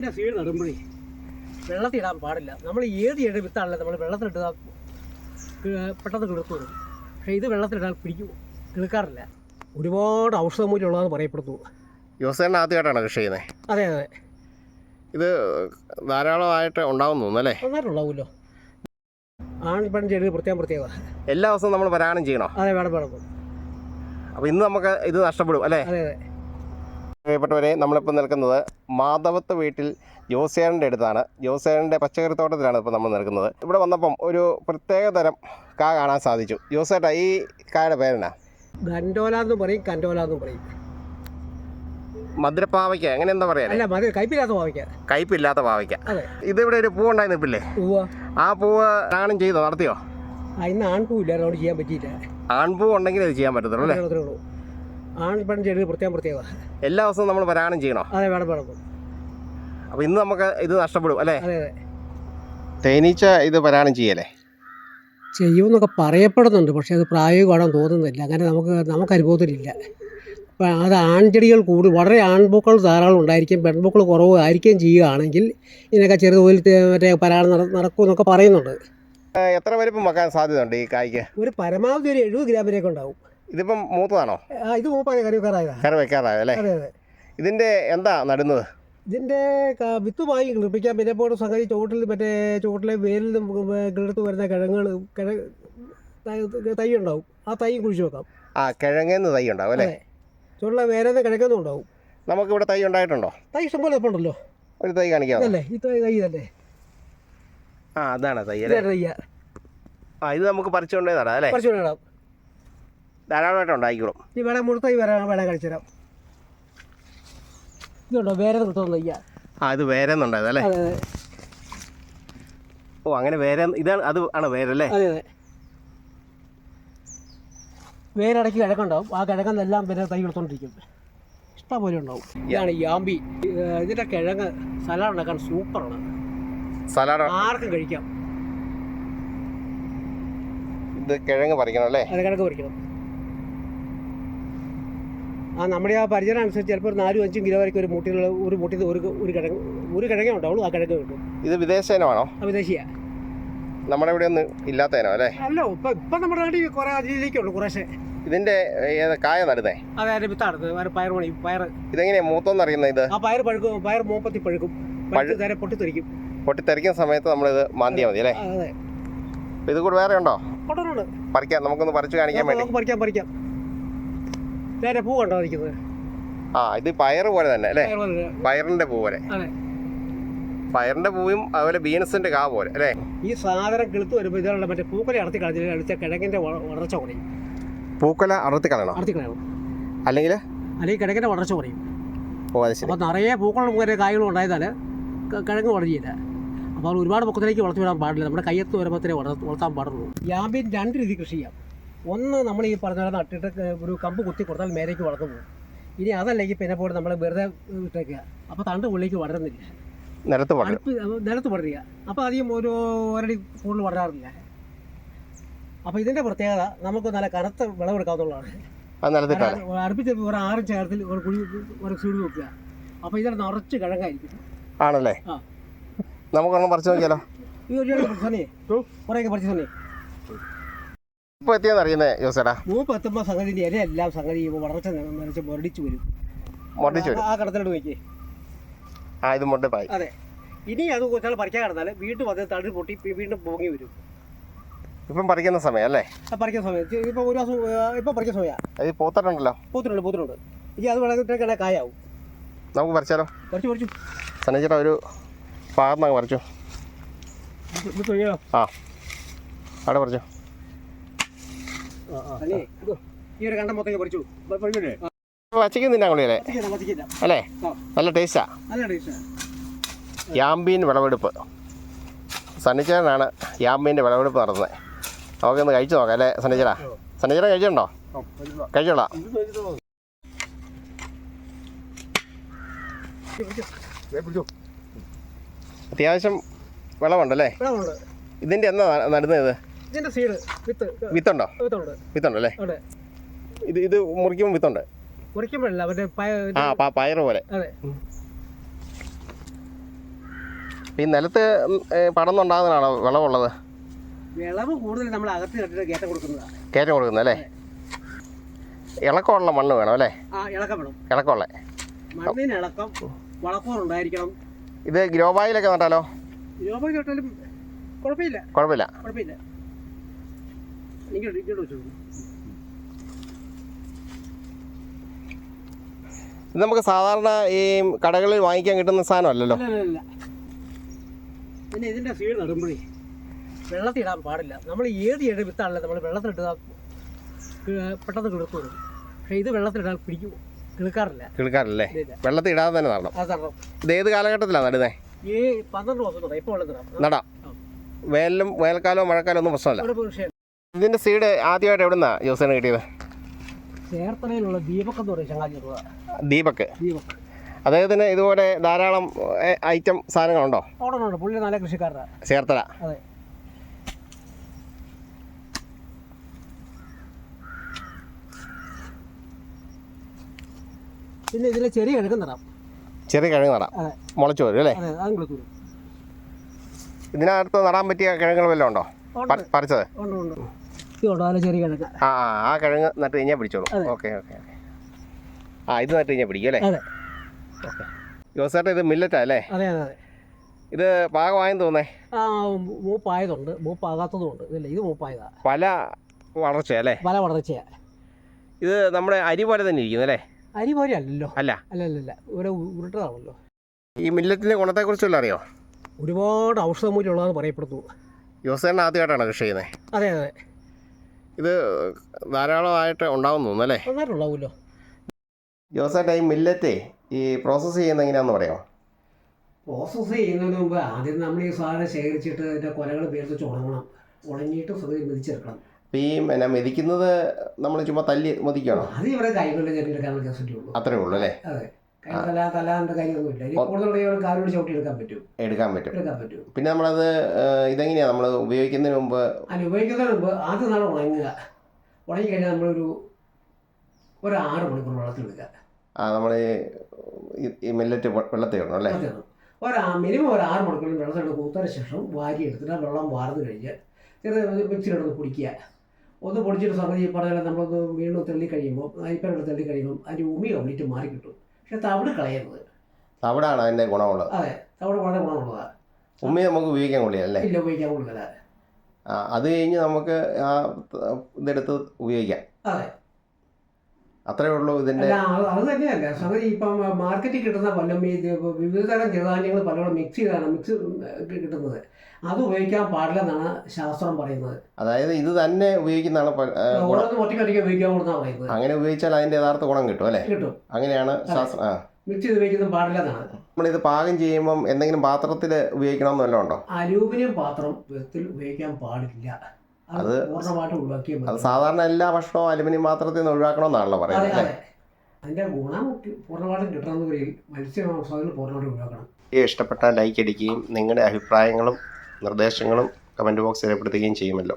ഇതിന്റെ സീഡ് നടുമ്പോഴേ വെള്ളത്തിൽ ഇടാൻ പാടില്ല. നമ്മൾ ഏത് ഏഴ് വിത്താണല്ലോ നമ്മൾ വെള്ളത്തിലിട്ടാൽ പെട്ടെന്ന് വരും. പക്ഷേ ഇത് വെള്ളത്തിലിടാൻ പിടിക്കും കിളുക്കാറില്ല. ഒരുപാട് ഔഷധമൂല്യമുള്ളതെന്ന് പറയപ്പെടുന്നു. യുവസേന ആദ്യമായിട്ടാണ് കൃഷി ചെയ്യുന്നത് അതെ അതെ. ഇത് ധാരാളമായിട്ട് ഉണ്ടാവുന്നു അല്ലേ? ഉണ്ടാവുമല്ലോ ആണ് പെൺ ചെടി പ്രത്യേകം പ്രത്യേക എല്ലാ ദിവസവും നമ്മൾ പരാഗണം ചെയ്യണോ? അതെ വേണം വേണം അപ്പോൾ ഇന്ന് നമുക്ക് ഇത് നഷ്ടപ്പെടും അല്ലേ? അതെ അതെ. പ്രിയപ്പെട്ടവരെ നമ്മളിപ്പോൾ നിൽക്കുന്നത് മാധവത്ത് വീട്ടിൽ ജോസേറിന്റെ അടുത്താണ്. ജോസേറിന്റെ പച്ചക്കറി തോട്ടത്തിലാണ് ഇപ്പോൾ നമ്മൾ നിൽക്കുന്നത്. ഇവിടെ വന്നപ്പം ഒരു പ്രത്യേക തരം കാ കാണാൻ സാധിച്ചു. ജോസേട്ടാ ഈ കായുടെ പേരെന്നാ? ഗൻഡോല എന്ന് പറയും കണ്ടോല എന്ന് പറയും. മധുരപ്പാവയ്ക്ക അങ്ങനെ എന്താ പറയാ? അല്ല കയ്പില്ലാത്ത കയ്പില്ലാത്ത പാവയ്ക്ക. അതെ. ഇതിവിടെ ഒരു പൂവുണ്ടായി നിൽപ്പില്ലേ? ഉവ്വ. ആ പൂവ് ആണും ചെയ്തോ? നടത്തിയോ? ആ ഇന്ന് ആൺപൂവില്ല അതുകൊണ്ട് ചെയ്യാൻ പറ്റിയില്ല. ആൺപൂ ഉണ്ടെങ്കിൽ അത് ചെയ്യാൻ പറ്റത്തുള്ളൂ അല്ലേ? ആൺ പെൺ ചെടി പ്രത്യേകം പ്രത്യേകത എല്ലാ ദിവസവും നമ്മൾ പരാഗണം ചെയ്യണോ? അതെ വേണം വേണം അപ്പോൾ ഇന്ന് നമുക്ക് ഇത് നഷ്ടപ്പെടും അല്ലേ? അതെ അതെ. തേനീച്ച ഇത് പരാഗണം ചെയ്യല്ലേ? ചെയ്യുമെന്നൊക്കെ പറയപ്പെടുന്നുണ്ട് പക്ഷേ അത് പ്രായോഗികമാണെന്ന് തോന്നുന്നില്ല. അങ്ങനെ നമുക്ക് നമുക്ക് അനുഭവത്തിലില്ല. അപ്പം അത് ആൺചെടികൾ കൂടുതൽ വളരെ ആൺപൂക്കൾ ധാരാളം ഉണ്ടായിരിക്കും പെൺപൂക്കൾ കുറവ് ആയിരിക്കുകയും ചെയ്യുകയാണെങ്കിൽ ഇതിനൊക്കെ ചെറുതോതിൽ മറ്റേ പരാഗണം നട നടക്കുമെന്നൊക്കെ പറയുന്നുണ്ട്. എത്ര വലിപ്പം വെക്കാൻ സാധ്യതയുണ്ട് ഈ കായ്ക്ക്? ഒരു പരമാവധി ഒരു എഴുപത് ഗ്രാമിലേക്ക് ഉണ്ടാവും. ഇതിപ്പം മൂത്തതാണോ? ആ, ഇത് മൂപ്പായ കറി വെക്കാറായോ അല്ലേ അതെ അതെ. ഇതിന്റെ എന്താ നടുന്നത്? ഇതിന്റെ വിത്ത് വാങ്ങി കിളിപ്പിക്കാം പിന്നെ ഇപ്പോൾ സംഗതി ചുവട്ടിൽ മറ്റേ ചുവട്ടിലെ വേരിൽ കിഴത്ത് വരുന്ന കിഴങ്ങുകൾ കിഴ തൈ- ഉണ്ടാവും. ആ തൈ കുഴിച്ച് വെക്കാം. ആ കിഴങ്ങേന്ന് തൈ ഉണ്ടാവും അല്ലേ? ചുവട്ടിലെ വേരെന്ന് കിഴങ്ങൊന്നും ഉണ്ടാവും. നമുക്കിവിടെ തൈ ഉണ്ടായിട്ടുണ്ടോ? തൈ ഇഷ്ടംപോലെ ഉണ്ടല്ലോ. ഒരു തൈ കാണിക്കാം അല്ലേ ഈ തൈ തൈ തന്നെ ആ അതാണ് തൈ അല്ലേ? ആ ഇത് നമുക്ക് പറിച്ചുകൊണ്ടേ നടാം അല്ലേ? പറിച്ചുകൊണ്ടേ ഇടാം ധാരാളമായിട്ട് വേണം മുഴുത്ത വരാൻ വേണം കഴിച്ചു തരാം ഇതുണ്ടോ? വേറെ ആ ഇത് വേരെന്നുണ്ടായത് അല്ലേ? ഓ അങ്ങനെ വേറെ ഇതാണ് അത് ആണ് വേരല്ലേ അതെ അതെ. കിഴക്കുണ്ടാവും ആ കിഴക്കെന്നെല്ലാം പിന്നെ തൈ കൊടുത്തോണ്ടിരിക്കും ഇഷ്ടം പോലെ ഉണ്ടാവും. ഇതാണ് യാമ്പി. ഇതിന്റെ കിഴങ്ങ് സലാഡ് ഉണ്ടാക്കാൻ സൂപ്പറാണ്. സലാഡ്? ആർക്കും കഴിക്കാം. ഇത് കിഴങ്ങ് പറിക്കണം അല്ലേ? അത് കിഴക്ക് പറിക്കണം. ആ നമ്മുടെ ആ പരിചരണം അനുസരിച്ച് ചിലപ്പോൾ ഒരു നാലും അഞ്ചും കിലോ വരയ്ക്ക് ഒരു മുട്ടിലുള്ള ഒരു മുട്ടിൽ ഒരു ഒരു കിഴങ്ങ് ഒരു കിഴങ്ങേ ഉണ്ടാവുള്ളൂ ആ കിഴങ്ങ് കിട്ടും. ഇത് വിദേശേനമാണോ ആ വിദേശിയാ. നമ്മുടെ ഇവിടെ ഒന്നും ഇല്ലാത്തതിനോ അല്ലേ? അല്ല ഇപ്പം ഇപ്പം നമ്മുടെ നാട്ടിൽ കുറേ അതിലേക്കുള്ളൂ കുറേശ്ശെ. ഇതിന്റെ ഏത് കായ നടുന്നേ? അതെ അതിന്റെ വിത്താണ് വേറെ പയർ മണി പയർ ഇതെങ്ങനെയാ മൂത്തോന്ന് അറിയുന്നത് ഇത്? ആ പയർ പഴുക്കും പയർ മൂപ്പത്തി പഴുക്കും. പഴുത്ത് നേരെ പൊട്ടിത്തെറിക്കും. പൊട്ടിത്തെറിക്കുന്ന സമയത്ത് നമ്മളിത് മാന്തിയാൽ മതി അല്ലേ? അതെ ഇത് കൂടെ വേറെ ഉണ്ടോ? പറിക്കാം നമുക്കൊന്ന് പറിച്ചു കാണിക്കാൻ വേണ്ടി. പറിക്കാം പറിക്കാം. നേരെ പൂ കണ്ടോ നിൽക്കുന്നത്? ആ ഇത് പയർ പോലെ തന്നെ അല്ലേ? പയറിന്റെ പൂ പോലെ. പയറിന്റെ പൂവും അതുപോലെ ബീനസിന്റെ കാ പോലെ അല്ലേ? ഈ സാധനം കിളുത്ത് വരുമ്പോൾ ഇതിലുള്ള മറ്റേ പൂക്കല അടത്തി കളഞ്ഞാൽ അടുത്ത കിഴങ്ങിന്റെ വളർച്ച കുറയും. പൂക്കല അറുത്തി കളയണം? അടർത്തി കളയണം. അല്ലെങ്കിൽ അല്ലെങ്കിൽ കിഴങ്ങിന്റെ വളർച്ച കുറയും. ഓ അത് ശരി. അപ്പോൾ നിറയെ പൂക്കളും വരെ കായ്കളും ഉണ്ടായതാൽ കിഴങ്ങ് വളരുകയില്ല അപ്പോൾ ഒരുപാട് പൊക്കത്തിലേക്ക് വളർത്തി വിടാൻ പാടില്ല. നമ്മുടെ കയ്യത്ത് വരുമ്പോഴത്തേ വളർ- വളർത്താൻ പാടുള്ളൂ. യാമ്പിൻ രണ്ട് രീതി കൃഷി ചെയ്യാം. ഒന്ന് നമ്മൾ ഈ പറഞ്ഞ പോലെ നട്ടിട്ട് ഒരു കമ്പ് കുത്തി കൊടുത്താൽ മേലേക്ക് വളർന്നു പോകും. ഇനി അതല്ലെങ്കിൽ പിന്നെ പോലെ നമ്മൾ വെറുതെ ഇട്ടേക്കുക. അപ്പോൾ തണ്ട് ഉള്ളിലേക്ക് വളരുന്നില്ല. നിലത്ത് നിലത്ത് വളരുക അപ്പോൾ അധികം ഒരു ഒരടി കൂടുതൽ വളരാറില്ല. അപ്പോൾ ഇതിന്റെ പ്രത്യേകത നമുക്ക് നല്ല കനത്ത വിളവെടുക്കാവുന്നതാണ് അടുപ്പിച്ച് ഒരു ആറ് ചേർത്തിൽ ഒരു കുഴി ഒരു സീഡ് വെക്കുക. അപ്പോൾ ഇതിൽ നിറച്ച് കിഴങ്ങായിരിക്കും. ആണല്ലേ? ആ. നമുക്കൊന്ന് പറിച്ചു നോക്കിയാലോ? ഈ ഒരു കുറേയൊക്കെ പറിച്ച് തന്നെ. ഇപ്പോൾ എത്തിയെന്ന് അറിയുന്നേ ജോസേട്ടാ മൂപ്പ് എത്തുമ്പോൾ സംഗതി ഇലയെല്ലാം സംഗതി വളർച്ച മുരടിച്ച് വരും. മുരടിച്ച് വരും. ആ കടത്തിലോട്ട് ആ ഇത് മുട്ടപ്പായി അതെ. ഇനി അത് കുറച്ചാൾ പറിക്കാൻ കിടന്നാൽ വീണ്ടും അത് തടി പൊട്ടി പി- വീണ്ടും പൊങ്ങി വരും. ഇപ്പം പറിക്കുന്ന സമയം അല്ലേ? ആ പറിക്കുന്ന സമയത്ത് ഇപ്പോൾ ഒരു ദിവസം ഇപ്പോൾ പറിക്കുന്ന സമയമാണ് അത് പൂത്തിട്ടുണ്ടല്ലോ. പൂത്തിനുണ്ട് പൂത്തിനുണ്ട് ഇനി അത് വളർന്നിട്ടൊക്കെ കായാവും. നമുക്ക് പറിച്ചാലോ? ഒരു പാർന്നങ്ങ് പറിച്ചു. ഇത് തൊഴിയോ ആ. അവിടെ പറിച്ചു. ഇതോ, ഈ ഒരു കണ്ടം മൊത്തം പറിച്ചു പറിക്കില്ലേ വച്ചയ്ക്ക് തിന്നാൻ കൊള്ളിയല്ലേ പറിക്കില്ല പറിക്കില്ല അല്ലേ? നല്ല ടേസ്റ്റാ. യാമ്പീൻ വിളവെടുപ്പ്. സണ്ണിച്ചേട്ടനാണ് യാമ്പീന്റെ വിളവെടുപ്പ് നടത്തുന്നത്. നമുക്കൊന്ന് കഴിച്ചു നോക്കാം അല്ലേ സനിച്ചേടാ സണ്ണിച്ചേട്ടാ കഴിച്ചിട്ടുണ്ടോ? കഴിച്ചോളാം. അത്യാവശ്യം വിളവുണ്ടല്ലേ? ഇതിന്റെ ഇതിന്റെ എന്നാ നടുന്നത്? ഇത് ഇതിന്റെ സീഡ് വിത്ത് വിത്തുണ്ടോ? വിത്തുണ്ട്. വിത്തുണ്ടല്ലേ അല്ലേ? ഇത് ഇത് മുറിക്കുമ്പോൾ വിത്തുണ്ട്. മുറിക്കുമ്പോഴല്ല മറ്റേ ആ പ- പോലെ. അതെ. ഈ നിലത്ത് പടന്നുണ്ടാകുന്നതാണോ വിളവുള്ളത്? വിളവ് കൂടുതൽ നമ്മൾ അകത്ത് കണ്ടിട്ട് കയറ്റം കൊടുക്കുന്നതാണ് കയറ്റം കൊടുക്കുന്നത് അല്ലേ? ഇളക്കമുള്ള മണ്ണ് വേണം അല്ലേ? ഇളക്കം വേണം. ഇളക്കമുള്ള. മണ്ണിന് ഇളക്കം വളക്കൂറുണ്ടായിരിക്കണം ഇത് ഗ്രോബായിലൊക്കെ നട്ടാലോ? രൂപ കേട്ടാലും കുഴപ്പമില്ല. കുഴപ്പമില്ല. കുഴപ്പമില്ല. ഇങ്ങോട്ട് ഇങ്ങോട്ട് വെച്ചു. ഇത് നമുക്ക് സാധാരണ ഈ കടകളിൽ വാങ്ങിക്കാൻ കിട്ടുന്ന സാധനമല്ലല്ലോ. പിന്നെ ഇതിന്റെ സീഡ് നടുമ്പോഴേ വെള്ളത്തിൽ ഇടാൻ പാടില്ല. നമ്മൾ ഏത് ഏഴ് വിത്താണല്ലോ നമ്മൾ വെള്ളത്തിലിട്ടാ പെട്ടെന്ന് കിളുത്തു വരും പക്ഷേ ഇത് വെള്ളത്തിലിടാൻ പിടിക്കും. കിളുക്കാറില്ല കിളിക്കാറില്ലേ വെള്ളത്തിൽ ഇടാതെ തന്നെ നടണം. ഇത് ഏത് കാലഘട്ടത്തിലാണ് നടുന്നത് ഈ പന്ത്രണ്ട് ദിവസം ഇപ്പോൾ വെള്ളത്തിടാം നടാം. വേനലും വേനൽക്കാലവും മഴക്കാലവും ഒന്നും പ്രശ്നമല്ല. ഇതിന്റെ സീഡ് ആദ്യമായിട്ട് എവിടുന്നാ ജോസിന് കിട്ടിയത്? ചേർത്തലയിലുള്ള ദീപക് എന്ന് പറയും ഉള്ളതാ. ദീപക്. ദീപക്. അദ്ദേഹത്തിന് ഇതുപോലെ ധാരാളം ഐറ്റം സാധനങ്ങളുണ്ടോ ഉണ്ട്? പുള്ളി നല്ല കൃഷിക്കാരനാണ് ചേർത്തല. അതെ. പിന്നെ ഇതിൽ ചെറിയ കിഴങ്ങ് നടാം. ചെറിയ കിഴങ്ങ് നടാം. മുളച്ചു വരും അല്ലേ? ഇതിനകത്ത് നടാൻ പറ്റിയ കിഴങ്ങുകൾ വല്ലതും ഉണ്ടോ? പറിച്ചത്? ഉണ്ട് ഉണ്ട്. ഇതുണ്ടോ ചെറിയ കിഴങ്ങ്. ആ ആ, കിഴങ്ങ് നട്ട് കഴിഞ്ഞാൽ പിടിച്ചോളൂ. ഓക്കെ ഓക്കെ ആ ഇത് നട്ട് കഴിഞ്ഞാൽ പിടിക്കും അല്ലേ? അതെ. ഓക്കെ. ജോസേട്ടൻ ഇത് മില്ലറ്റാ അല്ലേ? അതെ അതെ അതെ. ഇത് പാകമായെന്ന് തോന്നേ? ആ മൂപ്പായതുണ്ട്. മൂപ്പാകാത്തതും ഉണ്ട് ഇല്ല ഇത് മൂപ്പായതാ. പല വളർച്ച അല്ലേ? പല വളർച്ചയാ. ഇത് നമ്മുടെ അരി പോലെ തന്നെ ഇരിക്കുന്നു അല്ലേ? അരി പോലെ അല്ലല്ലോ. അല്ല. അല്ല അല്ല അല്ല ഒരു ഉരുട്ടതാണല്ലോ. ഈ മില്ലറ്റിന്റെ ഗുണത്തെക്കുറിച്ചുള്ള അറിയോ? ഒരുപാട് ഔഷധമൂല്യമുള്ളതെന്ന് പറയപ്പെടുന്നു. ജോസേട്ടൻ ആദ്യമായിട്ടാണ് കൃഷി ചെയ്യുന്നത് അതെ അതെ. ഇത് ധാരാളമായിട്ട് ഉണ്ടാവും അല്ലേ? നന്നായിട്ടുണ്ടാവുമല്ലോ ജോസേട്ടൻ ഈ മില്ലറ്റേ ഈ പ്രോസസ്സ് ചെയ്യുന്ന എങ്ങനെയാണെന്ന് പറയാമോ? പ്രോസസ്സ് ചെയ്യുന്നതിന് മുമ്പ് ആദ്യം നമ്മൾ ഈ സാധനം ശേഖരിച്ചിട്ട് അതിന്റെ കൊലകൾ പേർത്ത് ഉണങ്ങണം. ഉണങ്ങിയിട്ട് സ്വതവേ മെതിച്ചെടുക്കണം. അപ്പം ഈ പിന്നെ മെതിക്കുന്നത് നമ്മൾ ചുമ്മാ തല്ലി മതിക്കണം അത് ഇവിടെ കൈകൊണ്ട് ചെറിയെടുക്കാനുള്ള കസറ്റി ഉള്ളൂ. അത്രേ ഉള്ളൂ അല്ലേ? അതെ. എടുക്കാൻ പറ്റും. പിന്നെ നമ്മളത് ഇതെങ്ങനെയാ നമ്മൾ ഉപയോഗിക്കുന്നതിന് മുമ്പ്? അല്ല ഉപയോഗിക്കുന്നതിന് മുമ്പ് ആദ്യം നാളെ ഉണങ്ങുക. ഉണങ്ങി കഴിഞ്ഞാൽ നമ്മളൊരു ഒരു ആറ് മണിക്കൂർ വെള്ളത്തിലെടുക്കുക ആ നമ്മൾ ഈ മെല്ലറ്റ് വെള്ളത്തിൽ ഇടണം അല്ലേ? ഒരു മിനിമം ഒരു ആറ് മണിക്കൂർ വെള്ളത്തിലിട്ട് കൂത്തതിന് ശേഷം വാരി എടുത്തിട്ട് വെള്ളം വാർന്നു കഴിഞ്ഞ് ചെറിയ മിക്സിയിലൊന്ന് പൊടിക്കുക. ഒന്ന് പൊടിച്ചിട്ട് സംഗതി ഈ പറഞ്ഞാൽ നമ്മളൊന്ന് വീണ്ടും തെള്ളി കഴിയുമ്പോൾ അരിപ്പനോട് തെള്ളി കഴിയുമ്പോൾ അതിന്റെ ഉമി കംപ്ലീറ്റ് മാറി കിട്ടും പക്ഷെ തവിട് കളയരുത്. തവിടാണ് അതിന്റെ ഗുണമുള്ളത്? അതെ തവിട് വളരെ ഗുണമുള്ളതാണ് ഉമ്മി നമുക്ക് ഉപയോഗിക്കാൻ കൊള്ളിയല്ലേ ഇല്ല ഉപയോഗിക്കാൻ കൊള്ളില്ല. ആ അത് കഴിഞ്ഞ് നമുക്ക് ആ ഇതെടുത്ത് ഉപയോഗിക്കാം. അതെ. അത്രേ ഉള്ളൂ ഇതിന്റെ അത് തന്നെയല്ല. സംഗതി ഇപ്പം മാർക്കറ്റിൽ കിട്ടുന്ന പല ഈ ഇത് വിവിധ തരം ചെറുധാന്യങ്ങൾ പലപ്പോഴും മിക്സ് ചെയ്താണ് മിക്സ് കിട്ടുന്നത്. അത് ഉപയോഗിക്കാൻ പാടില്ലെന്നാണ് ശാസ്ത്രം പറയുന്നത്. അതായത് ഇത് തന്നെ ഉപയോഗിക്കുന്നതാണ് ഒറ്റയ്ക്കൊറ്റയ്ക്ക് ഉപയോഗിക്കാൻ കൊടുത്താണ് പറയുന്നത്. അങ്ങനെ ഉപയോഗിച്ചാൽ അതിന്റെ യഥാർത്ഥ ഗുണം കിട്ടും അല്ലേ? കിട്ടും. അങ്ങനെയാണ് ശാസ്ത്രം ആ. മിക്സ് ചെയ്ത് ഉപയോഗിക്കുന്നത് പാടില്ലെന്നാണ്. നമ്മളിത് പാകം ചെയ്യുമ്പം എന്തെങ്കിലും പാത്രത്തിൽ ഉപയോഗിക്കണമെന്നല്ലോ ഉണ്ടോ? അലൂമിനിയം പാത്രം ഉപയോഗിക്കാൻ പാടില്ല. അത് അത് സാധാരണ എല്ലാ ഭക്ഷണവും അലുമിനിയം പാത്രത്തിൽ നിന്ന് ഒഴിവാക്കണമെന്നാണല്ലോ അതെ പറയുന്നത് അതിന്റെ ഗുണം പൂർണമായിട്ടും ഇഷ്ടപ്പെട്ട പൂർണമായിട്ട് ഒഴിവാക്കണം. ലൈക്ക് അടിക്കുകയും നിങ്ങളുടെ അഭിപ്രായങ്ങളും നിർദ്ദേശങ്ങളും കമന്റ് ബോക്സ് രേഖപ്പെടുത്തുകയും ചെയ്യുമല്ലോ.